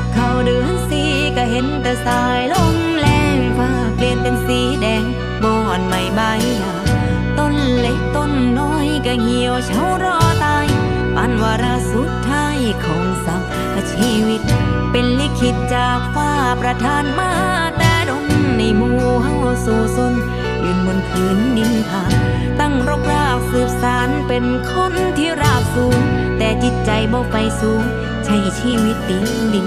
กเขาเดือนสีก็เห็นแต่สายลมแรงฟ้าเปลี่ยนเป็นสีแดงบอนไม่ใบหนาต้นเล็กต้นน้อยก็เหี่ยวเฉารอตายปันวาระสุดท้ายของสักชีวิต เป็นลิขิตจากฟ้าประทานมาแต่ดนในหมู่เฮาสู่สนยืนบนพื้นดินผาตั้งรกรากสืบสารเป็นคนที่ราบสูง แต่จิตใจบ่ไฟสูง ใช้ชีวิตติงดิน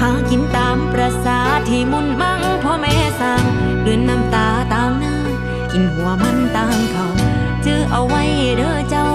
หากินตามประสาที่มุ่นมั่งพ่อแม่สร้างเดือนน้ำตาตามน้ำกินหัวมันตามเขาจื้อเอาไว้เด้อเจ้า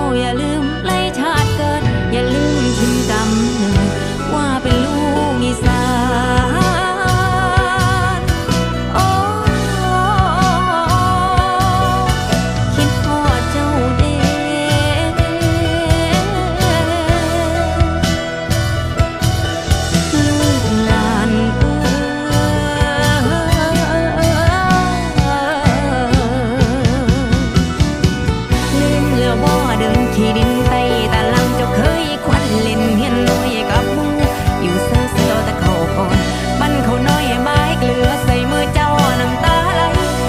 ที่ดินใต้ตาลังจะเคยควันเล่นเฮียนน้อยกับมืออยู่เส้อเสียวตะเข่าก่อนบ้านเขาน้อยไม้เกลือใส่มือเจ้าน้ำตาไหล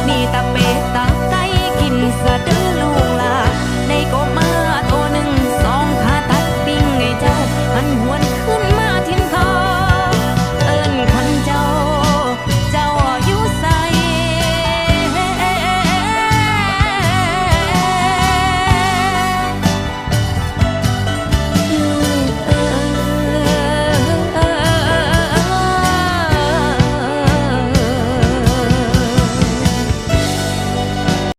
นี่ตาเป็ดตาไตกินสะดือ